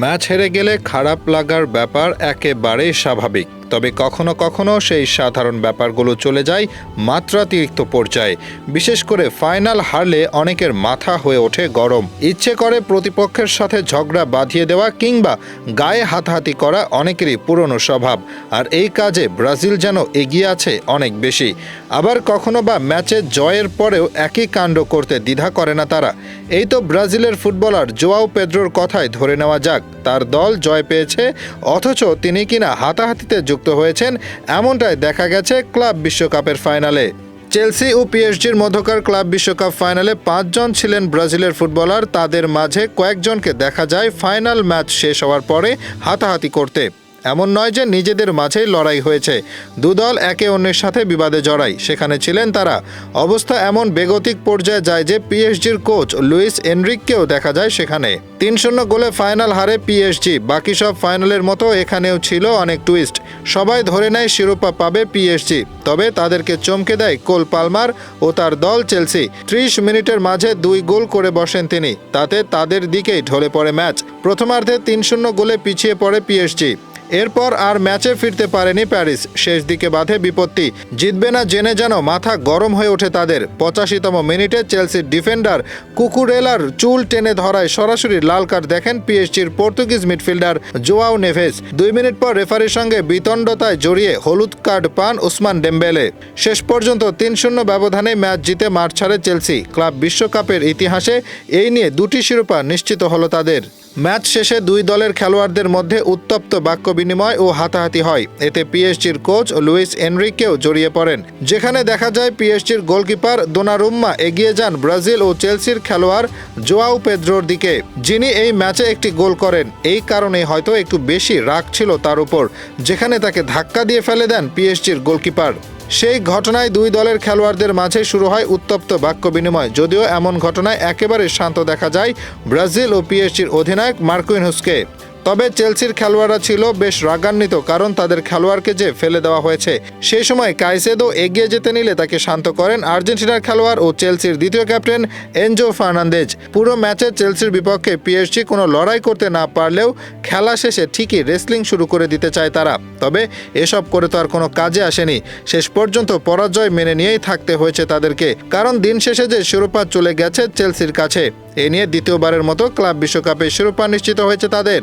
Match হেরে গেলে খারাপ লাগার ব্যাপার একেবারেই স্বাভাবিক। তবে কখনো কখনো সেই সাধারণ ব্যাপারগুলো চলে যায় মাত্রাতিরিক্ত পর্যায়ে। বিশেষ করে ফাইনাল হারলে অনেকের মাথা হয়ে ওঠে গরম। ইচ্ছে করে প্রতিপক্ষের সাথে ঝগড়া বাঁধিয়ে দেওয়া কিংবা গায়ে হাতাহাতি করা অনেকেরই পুরনো স্বভাব। আর এই কাজে ব্রাজিল যেন এগিয়ে আছে অনেক বেশি। আবার কখনো বা ম্যাচে জয়ের পরেও একই কাণ্ড করতে দ্বিধা করে না তারা। এই তো ব্রাজিলের ফুটবলার জোয়াও পেদ্রোর কথায় ধরে নেওয়া যাক। তার দল জয় পেয়েছে, অথচ তিনি কিনা হাতাহাতিতে যুক্ত হয়েছেন, এমনটাই দেখা গেছে ক্লাব বিশ্বকাপের ফাইনালে। চেলসি ও পিএসজির মধ্যকার ক্লাব বিশ্বকাপ ফাইনালে পাঁচজন ছিলেন ব্রাজিলের ফুটবলার, তাদের মাঝে কয়েকজনকে দেখা যায়, ফাইনাল ম্যাচ শেষ হওয়ার পরে হাতাহাতি করতে। এমন নয় যে নিজেদের মাঝেই লড়াই হয়েছে। দুদল একে অন্যের সাথে বিবাদে জড়ায় সেখানে ছিলেন তারা। অবস্থা এমন বেগতিক পর্যায়ে যায় যে পিএসজির কোচ লুইস এনরিককেও দেখা যায় সেখানে। তিন শূন্য গোলে ফাইনাল হারে পিএসজি। বাকি সব ফাইনালের মতো এখানেও ছিল অনেক টুইস্ট। সবাই ধরে নেয় শিরোপা পাবে পিএসজি। তবে তাদেরকে চমকে দেয় কোল পালমার ও তার দল চেলসি। ত্রিশ মিনিটের মাঝে দুই গোল করে বসেন তিনি। তাতে তাদের দিকেই ঢলে পড়ে ম্যাচ। প্রথমার্ধে তিন শূন্য গোলে পিছিয়ে পড়ে পিএসজি। এরপর আর ম্যাচে ফিরতে পারেনি প্যারিস। শেষ দিকে বাধে বিপত্তি। জিতবে না জেনে যেন মাথা গরম হয়ে ওঠে তাদের। পঁচাশিতম মিনিটে চেলসির ডিফেন্ডার কুকুরেলার চুল টেনে ধরায় সরাসরি লাল কার্ড দেখেন পিএসজির পর্তুগিজ মিডফিল্ডার জোয়াও নেভেস দুই মিনিট পর রেফারির সঙ্গে বিতণ্ডতায় জড়িয়ে হলুদ কার্ড পান উসমান ডেম্বেলে। শেষ পর্যন্ত তিন শূন্য ব্যবধানে ম্যাচ জিতে মাঠ ছাড়ে চেলসি। ক্লাব বিশ্বকাপের ইতিহাসে এই নিয়ে দুটি শিরোপা নিশ্চিত হলো তাদের। ম্যাচ শেষে দুই দলের খেলোয়াড়দের মধ্যে উত্তপ্ত বাক্য বিনিময় ও হাতাহাতি হয়। এতে পিএসজির কোচ লুইস এনরিকেও জড়িয়ে পড়েন। যেখানে দেখা যায় পিএসজির গোলকিপার দোনারুম্মা এগিয়ে যান ব্রাজিল ও চেলসির খেলোয়াড় জোয়াও পেদ্রোর দিকে, যিনি এই ম্যাচে একটি গোল করেন। এই কারণে হয়তো একটু বেশি রাগ ছিল তার উপর, যেখানে তাকে ধাক্কা দিয়ে ফেলে দেন পিএসজির গোলকিপার। সেই ঘটনায় দুই দলের খেলোয়াড়দের মাঝে শুরু হয় উত্তপ্ত বাক্য বিনিময়। যদিও এমন ঘটনায় একেবারে শান্ত দেখা যায় ব্রাজিল ও পিএসজির অধিনায়ক মার্কুইনহুসকে। তবে চেলসির খেলোয়াড়রা ছিল বেশ রাগান্বিত কারণ তাদের খেলোয়াড়কে যে ফেলে দেওয়া হয়েছে সেই সময় কাইসেদো এগিয়ে যেতে নিলে তাকে শান্ত করেন আর্জেন্টিনার খেলোয়াড় ও চেলসির দ্বিতীয় ক্যাপ্টেন এনজো ফার্নান্দেজ। পুরো ম্যাচে চেলসির বিপক্ষে পিএসজি কোনো লড়াই করতে না পারলেও খেলা শেষে ঠিকই রেসলিং শুরু করে দিতে চায় তারা। তবে এসব করে তো আর কোনো কাজে আসেনি। শেষ পর্যন্ত পরাজয় মেনে নিয়েই থাকতে হয়েছে তাদেরকে। কারণ দিন শেষে যে শিরোপা চলে গেছে চেলসির কাছে, এ নিয়ে দ্বিতীয়বারের মতো ক্লাব বিশ্বকাপে শিরোপা নিশ্চিত হয়েছে তাদের।